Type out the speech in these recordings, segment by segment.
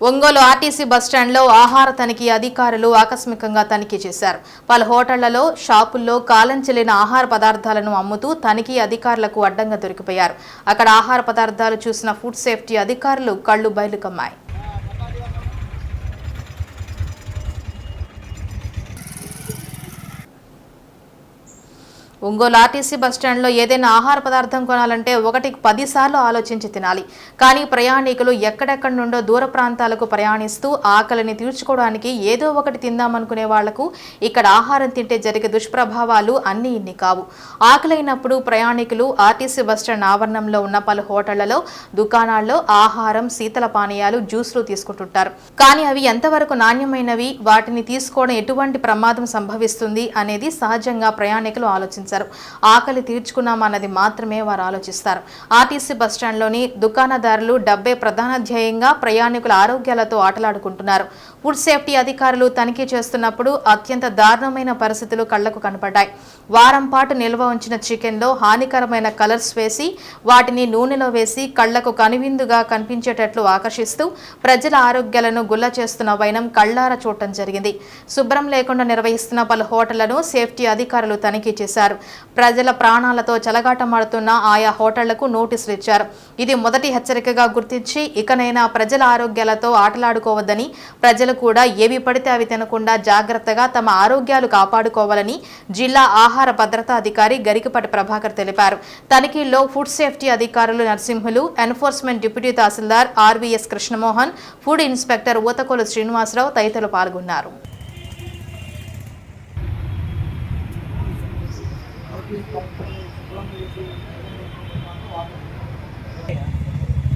Ongole RTC బస్టాండ్లో ఆహార తనిఖీ అధికారులు ఆకస్మికంగా తనిఖీ చేశారు. పలు హోటళ్ళలో షాపుల్లో కాలం చెల్లిన ఆహార పదార్థాలను అమ్ముతూ తనిఖీ అధికారులకు అడ్డంగా దొరికిపోయారు. అక్కడ ఆహార పదార్థాలు చూసిన ఫుడ్ సేఫ్టీ అధికారులు కళ్ళు బయలుకమ్మాయి. ఒంగోలు ఆర్టీసీ బస్టాండ్లో ఏదైనా ఆహార పదార్థం కొనాలంటే ఒకటికి పదిసార్లు ఆలోచించి తినాలి. కానీ ప్రయాణికులు ఎక్కడెక్కడి నుండో దూర ప్రాంతాలకు ప్రయాణిస్తూ ఆకలిని తీర్చుకోవడానికి ఏదో ఒకటి తిందామనుకునే వాళ్ళకు ఇక్కడ ఆహారం తింటే జరిగే దుష్ప్రభావాలు అన్నీ ఇన్ని కావు. ఆకలైనప్పుడు ప్రయాణికులు ఆర్టీసీ బస్టాండ్ ఆవరణంలో ఉన్న పలు హోటళ్ళలో దుకాణాల్లో ఆహారం శీతల పానీయాలు జ్యూస్లు తీసుకుంటుంటారు. కానీ అవి ఎంతవరకు నాణ్యమైనవి? వాటిని తీసుకోవడం ఎటువంటి ప్రమాదం సంభవిస్తుంది? అనేది సహజంగా ప్రయాణికులు ఆలోచించారు ఆకలి తీర్చుకున్నామన్నది మాత్రమే వారు ఆలోచిస్తారు. ఆర్టీసీ బస్టాండ్లోని దుకాణదారులు డబ్బే ప్రధాన ధ్యేయంగా ప్రయాణికుల ఆరోగ్యాలతో ఆటలాడుకుంటున్నారు. ఫుడ్ సేఫ్టీ అధికారులు తనిఖీ చేస్తున్నప్పుడు అత్యంత దారుణమైన పరిస్థితులు కళ్ళకు కనపడ్డాయి. వారం పాటు నిల్వ ఉంచిన చికెన్లో హానికరమైన కలర్స్ వేసి వాటిని నూనెలో వేసి కళ్ళకు కనువిందుగా కనిపించేటట్లు ఆకర్షిస్తూ ప్రజల ఆరోగ్యాలను గుల్ల చేస్తున్న వైనం కళ్ళార చూడటం జరిగింది. శుభ్రం లేకుండా నిర్వహిస్తున్న పలు హోటళ్ళను సేఫ్టీ అధికారులు తనిఖీ చేశారు. ప్రజల ప్రాణాలతో చెలగాటమాడుతున్న ఆయా హోటళ్ళకు నోటీసులు ఇచ్చారు. ఇది మొదటి హెచ్చరికగా గుర్తించి ఇకనైనా ప్రజల ఆరోగ్యాలతో ఆటలాడుకోవద్దని ప్రజలు కూడా ఏవి పడితే అవి తినకుండా జాగ్రత్తగా తమ ఆరోగ్యాలు కాపాడుకోవాలని జిల్లా ఆహార భద్రతా అధికారి గరికపాటి ప్రభాకర్ తెలిపారు. తనిఖీల్లో ఫుడ్ సేఫ్టీ అధికారులు Narasimhulu enforcement deputy tahsildar RVS Krishnamohan food inspector Oothakolu Srinivasarao తదితరులు పాల్గొన్నారు.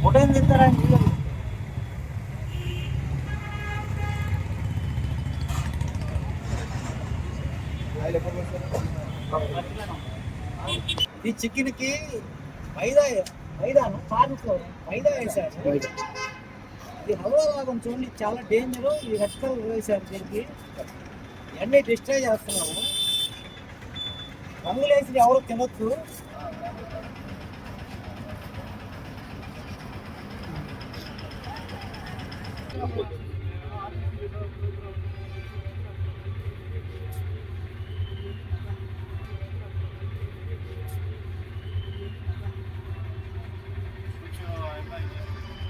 ఉదయం తింటారా ఈ చికెన్కి మైదా మైదా పాన్ఫ్లోర్ మైదా. వేసారు ఇది హల్వా లాగా చూడండి చాలా డేంజర్. ఈ రెడ్ కలర్ వేసారు దీనికి. ఇవన్నీ డిస్ట్రాయ్ చేస్తున్నాము. రంగులు వేసి ఎవరు తినొచ్చు?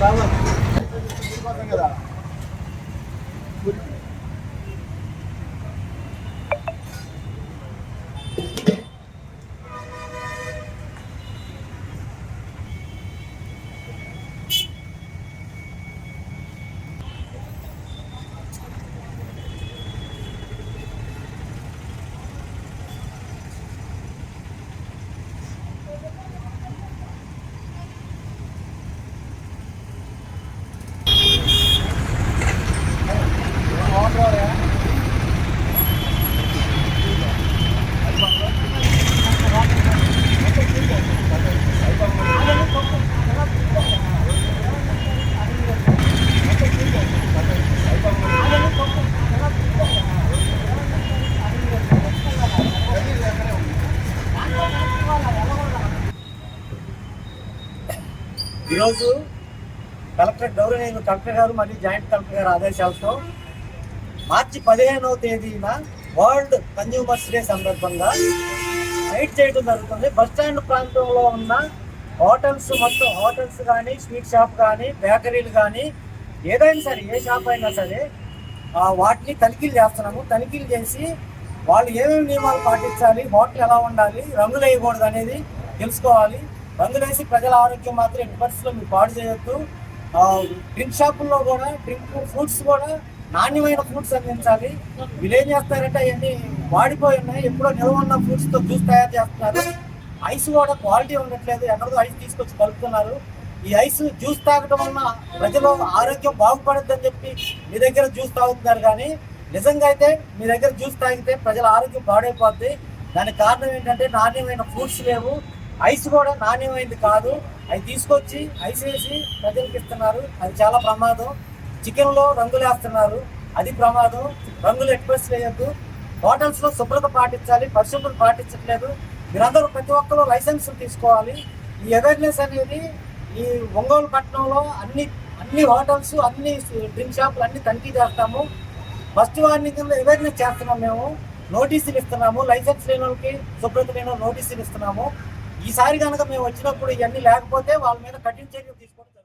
లో పెట్టి ఈరోజు కలెక్టర్ గౌరవనీయులు కలెక్టర్ గారు మరియు జాయింట్ కలెక్టర్ గారు ఆదేశాలతో మార్చి పదిహేనవ తేదీన వరల్డ్ కన్జ్యూమర్స్ డే సందర్భంగా నైట్ చేయడం జరుగుతుంది. బస్ స్టాండ్ ప్రాంతంలో ఉన్న హోటల్స్ మొత్తం హోటల్స్ కానీ స్వీట్ షాప్ కానీ బేకరీలు కానీ ఏదైనా సరే ఏ షాప్ అయినా సరే వాటిని తనిఖీలు చేస్తున్నాము. తనిఖీలు చేసి వాళ్ళు ఏమేమి నియమాలు పాటించాలి హోటల్ ఎలా ఉండాలి రంగులు వేయకూడదు అనేది తెలుసుకోవాలి. మందులేసి ప్రజల ఆరోగ్యం మాత్రం ఎట్టి పరిస్థితుల్లో మీరు పాడు చేయొద్దు. డ్రింక్ షాపుల్లో కూడా డ్రింక్ ఫ్రూట్స్ కూడా నాణ్యమైన ఫ్రూట్స్ అందించాలి. వీళ్ళు ఏం చేస్తారంటే అవన్నీ వాడిపోయి ఉన్నాయి. ఎప్పుడో నిల్వ ఉన్న ఫ్రూట్స్తో జ్యూస్ తయారు చేస్తున్నారు. ఐస్ కూడా క్వాలిటీ ఉండట్లేదు. ఎక్కడో ఐస్ తీసుకొచ్చి కలుపుతున్నారు. ఈ ఐస్ జ్యూస్ తాగడం వలన ప్రజలు ఆరోగ్యం బాగుపడద్దని చెప్పి మీ దగ్గర జ్యూస్ తాగుతున్నారు కానీ నిజంగా అయితే మీ దగ్గర జ్యూస్ తాగితే ప్రజల ఆరోగ్యం పాడైపోద్ది. దానికి కారణం ఏంటంటే నాణ్యమైన ఫ్రూట్స్ లేవు. ఐస్ కూడా నాణ్యమైనది కాదు. అవి తీసుకొచ్చి ఐస్ వేసి ప్రజలకు ఇస్తున్నారు. అది చాలా ప్రమాదం. చికెన్లో రంగులు వేస్తున్నారు. అది ప్రమాదం. రంగులు ఎక్స్ప్రెస్ వేయద్దు హోటల్స్లో శుభ్రత పాటించాలి. పరిశుభ్రత పాటించట్లేదు. మీరందరూ ప్రతి ఒక్కరు లైసెన్స్ తీసుకోవాలి. ఈ అవేర్నెస్ అనేది ఈ ఒంగోలు పట్టణంలో అన్ని అన్ని హోటల్స్ అన్ని డ్రింక్ షాపులు అన్ని తనిఖీ చేస్తాము. ఫస్ట్ వార్నింగ్ కింద అవేర్నెస్ చేస్తున్నాం మేము. నోటీసులు ఇస్తున్నాము. లైసెన్స్ లేని వాళ్ళకి శుభ్రత లేని నోటీసులు ఇస్తున్నాము. ఈసారి కనుక మేము వచ్చినప్పుడు ఇవన్నీ లేకపోతే వాళ్ళ మీద కఠిన చర్యలు తీసుకోవడం